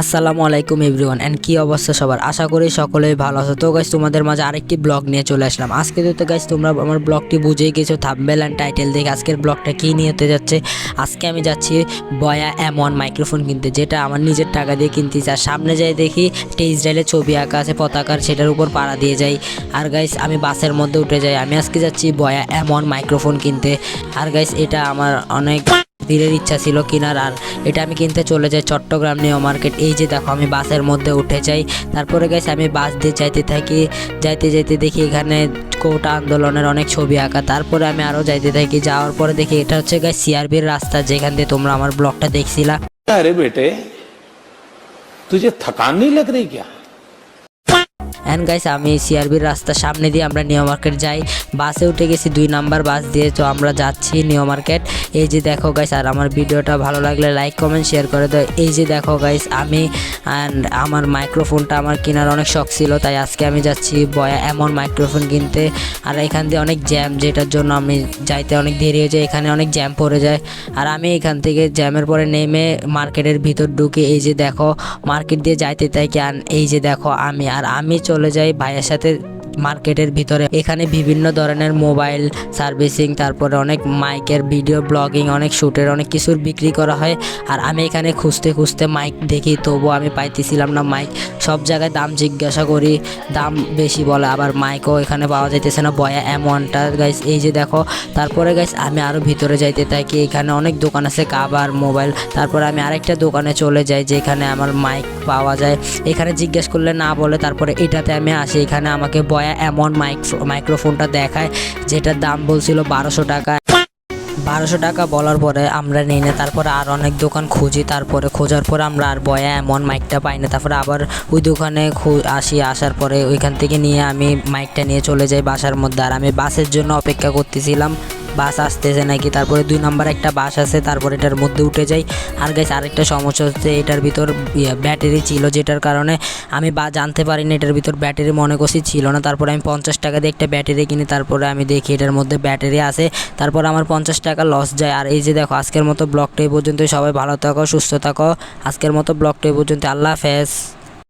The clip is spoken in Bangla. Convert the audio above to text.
আসসালামু আলাইকুম এভরিওয়ান এন্ড কি অবস্থা সবার? আশা করি সকলেই ভালো আছো। তো গাইস তোমাদের মাঝে আরেকটি ব্লগ নিয়ে চলে আসলাম। আজকে তো গাইস তোমরা আমার ব্লগটি বুঝেই গেছো থাম্বেল অ্যান্ড টাইটেল দেখে আজকের ব্লগটা কী নিয়ে হতে যাচ্ছে। আজকে আমি যাচ্ছি বয়া এম মাইক্রোফোন কিনতে, যেটা আমার নিজের টাকা দিয়ে কিনতে চাই সামনে যাই দেখি একটা ইসরায়েলের ছবি আঁকা আছে, পতাকার, সেটার উপর পাড়া দিয়ে যাই। আর গাইস আমি বাসের মধ্যে উঠে যাই। আমি আজকে যাচ্ছি বয়া এম মাইক্রোফোন কিনতে। আর গাইস এটা আমার অনেক দিনের ইচ্ছা ছিল কেনার, আর এটা আমি কিনতে চলে যাই চট্টগ্রাম নিউ মার্কেট। এই যে দেখো, আমি বাসের মধ্যে উঠে যাই। তারপরে গেছি আমি বাস দিয়ে যাইতে থাকি, যাইতে যাইতে দেখি এখানে কোটা আন্দোলনের অনেক ছবি আঁকা। তারপরে আমি আরও যাইতে থাকি, যাওয়ার পরে দেখি এটা হচ্ছে গাই সিআরবির রাস্তা, যেখান দিয়ে তোমরা আমার ব্লগটা দেখছিলা। আরে বেটে, তুই থাকান নেই লাগ রে ক্যা অ্যান্ড গাইস আমি সিআরবির রাস্তার সামনে দিয়ে আমরা নিউ মার্কেট যাই। বাসে উঠে গেছি, দুই নাম্বার বাস দিয়ে। তো আমরা যাচ্ছি নিউ মার্কেট এই যে দেখো গাইস আর আমার ভিডিওটা ভালো লাগলে লাইক কমেন্ট শেয়ার করে দাও। এই যে দেখো গাইস আমি অ্যান্ড আমার মাইক্রোফোনটা আমার কেনার অনেক শখ ছিল, তাই আজকে আমি যাচ্ছি বয়া এমন মাইক্রোফোন কিনতে। আর এখান দিয়ে অনেক জ্যাম যেটার জন্য আমি যাইতে অনেক দেরি হয়ে যায়। এখানে অনেক জ্যাম পড়ে যায়। আর আমি এখান থেকে জ্যামের পরে নেমে মার্কেটের ভিতর ঢুকে, এই যে দেখো মার্কেট দিয়ে যাইতে তাই আর এই যে দেখো আমি, আর আমি চলে যায় ভাইয়ের সাথে মার্কেটের ভিতরে। এখানে বিভিন্ন ধরনের মোবাইল সার্ভিসিং, তারপরে অনেক মাইকের ভিডিও ব্লগিং, অনেক শ্যুটের অনেক কিছুর বিক্রি করা হয়। আর আমি এখানে খুঁজতে খুঁজতে মাইক দেখি, তবুও আমি পাইতেছিলাম না মাইক। সব জায়গায় দাম জিজ্ঞাসা করি, দাম বেশি বলে, আবার মাইকও এখানে পাওয়া যাইতেছে না। বয়া এম ওয়ানটা গাইস এই যে দেখো। তারপরে গাইস আমি আরও ভিতরে যাইতে থাকি এখানে অনেক দোকান আছে, কাবার, মোবাইল। তারপরে আমি আরেকটা দোকানে চলে যাই, যেখানে আমার মাইক পাওয়া যায়। এখানে জিজ্ঞেস করলে না বলে, তারপরে এটাতে আমি আসি। এখানে আমাকে বয়া এমন মাইক্রো, মাইক্রোফোনটা দেখায় যেটার দাম বলছিল বারোশো টাকা। বারোশো টাকা বলার পরে আমরা নিই না, তারপরে আর অনেক দোকান খুঁজি, তারপরে খোঁজার পরে আমরা আর বয়া এমন মাইকটা পাই না। তারপরে আবার ওই দোকানে আসি, আসার পরে ওইখান থেকে নিয়ে আমি মাইকটা নিয়ে চলে যাই বাসার মধ্যে। আর আমি বাসের জন্য অপেক্ষা করতেছিলাম। বাস আসতেছে নাকি? তারপরে দুই নাম্বার একটা বাস আছে তারপর এটার মধ্যে উঠে যাই। আর গাইস আরেকটা সমস্যা হচ্ছে এটার ভিতর ইয়ে, ব্যাটারি ছিল যেটার কারণে আমি বা জানতে পারিনি এটার ভিতর ব্যাটারি মনে করছি ছিল না। তারপরে আমি পঞ্চাশ টাকা দিয়ে একটা ব্যাটারি কিনি তারপরে আমি দেখি এটার মধ্যে ব্যাটারি আছে। তারপর আমার পঞ্চাশ টাকা লস যায়। আর এই যে দেখো আজকের মতো ব্লগটা এই পর্যন্ত সবাই ভালো থাকো সুস্থ থাকো। আজকের মতো ব্লগটা এই পর্যন্ত আল্লাহ হাফেজ।